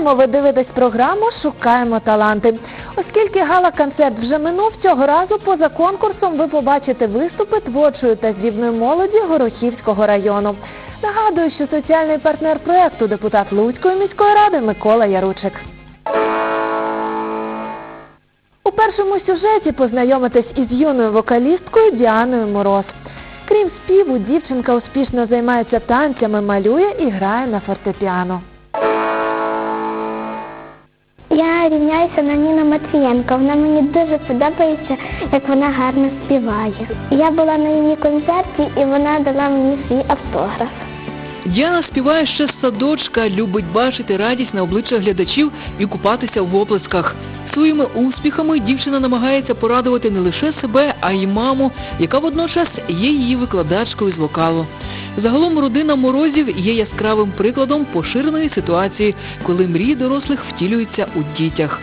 Нагадаємо, ви дивитесь програму Шукаємо таланти. Оскільки гала-концерт вже минув цього разу, поза конкурсом ви побачите виступи творчої та здібної молоді Горохівського району. Нагадую, що соціальний партнер проекту депутат Луцької міської ради Микола Яручик. У першому сюжеті познайомитесь із юною вокалісткою Діаною Мороз. Крім співу, дівчинка успішно займається танцями, малює і грає на фортепіано. Я рівняюся на Ніну Матвієнко. Вона мені дуже подобається, як вона гарно співає. Я була на її концерті і вона дала мені свій автограф. Діана співає ще з садочка, любить бачити радість на обличчях глядачів і купатися в оплесках. Своїми успіхами дівчина намагається порадувати не лише себе, а й маму, яка водночас є її викладачкою з вокалу. Загалом родина морозів є яскравим прикладом поширеної ситуації, коли мрії дорослих втілюються у дітях.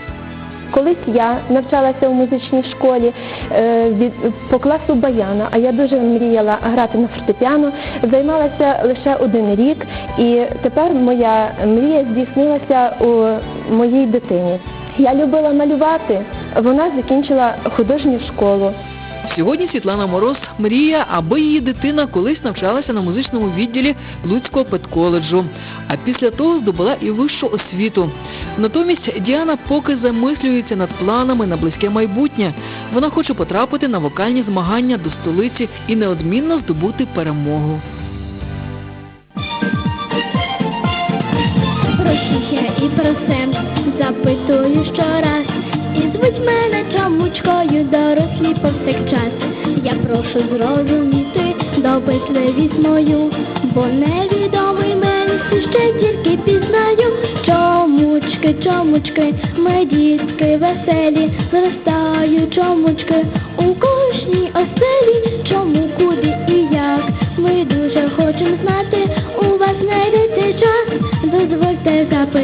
Колись я навчалася у музичній школі е, від по класу баяна, а я дуже мріяла грати на фортепіано. Займалася лише один рік, і тепер моя мрія здійснилася у моїй дитині. Я любила малювати. Вона закінчила художню школу. Сьогодні Світлана Мороз мріє, аби її дитина колись навчалася на музичному відділі Луцького педколеджу, а після того здобула і вищу освіту. Натомість Діана поки замислюється над планами на близьке майбутнє. Вона хоче потрапити на вокальні змагання до столиці і неодмінно здобути перемогу. Про що і про це запитую щораз. Чомучкою дорослі повсякчас. Я прошу зрозуміти допитливість мою, бо невідомий мені ще тільки пізнаю. Чомучки, чомучки, ми дітки веселі, зростають чомучки у кожній оселі. Чому, куди і як? Ми дуже хочемо знати, у вас знайдеться час, дозвольте запитати,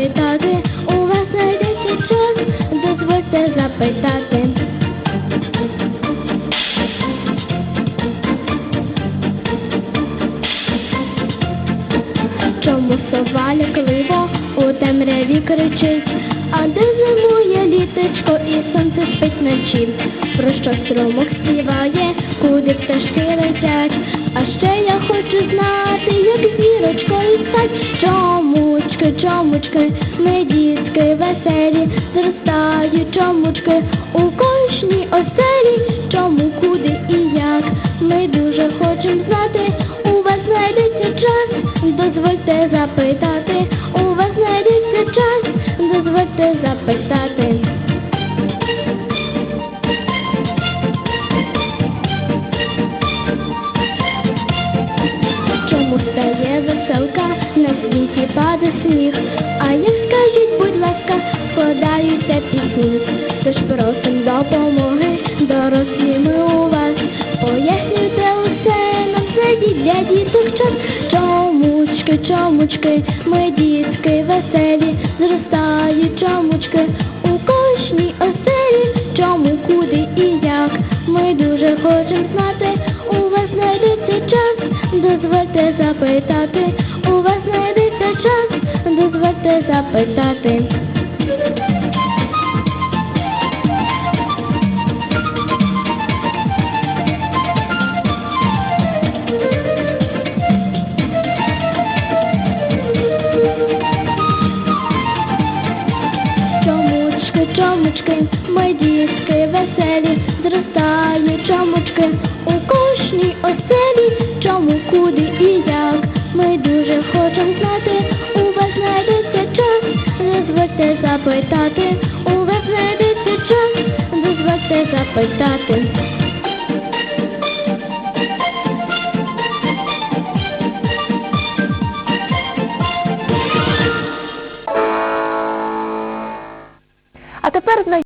лякливо у темряві кричить, а де зимує літечко і сонце спить вночі? Про що струмок співає, куди пташки летять? А ще я хочу знати, як зірочкою стать. Чомучки, чомучки, ми дітки веселі, зростають чомучки у кожній оселі. Дозвольте запитати, у вас знайдеться час, дозвольте запитати. Чому стає веселка, на світі паде сніг, а як скажіть, будь ласка, складаються пісні, тож просим допомоги, дорослі ми у вас, пояснюйте усе, на все для діток час. Чомучки, чомучки, ми дітки веселі, зростають чомучки у кожній оселі. Чому, куди і як? Ми дуже хочемо знати, у вас знайдеться час, дозвольте запитати, у вас знайдеться час, дозвольте запитати. Чомучки, ми дітки веселі, зростають чомочки у кожній оселі. Чому, куди і як? Ми дуже хочемо знати, у вас знайдеться час, дозвольте запитати, у вас знайдеться час, дозвольте запитати.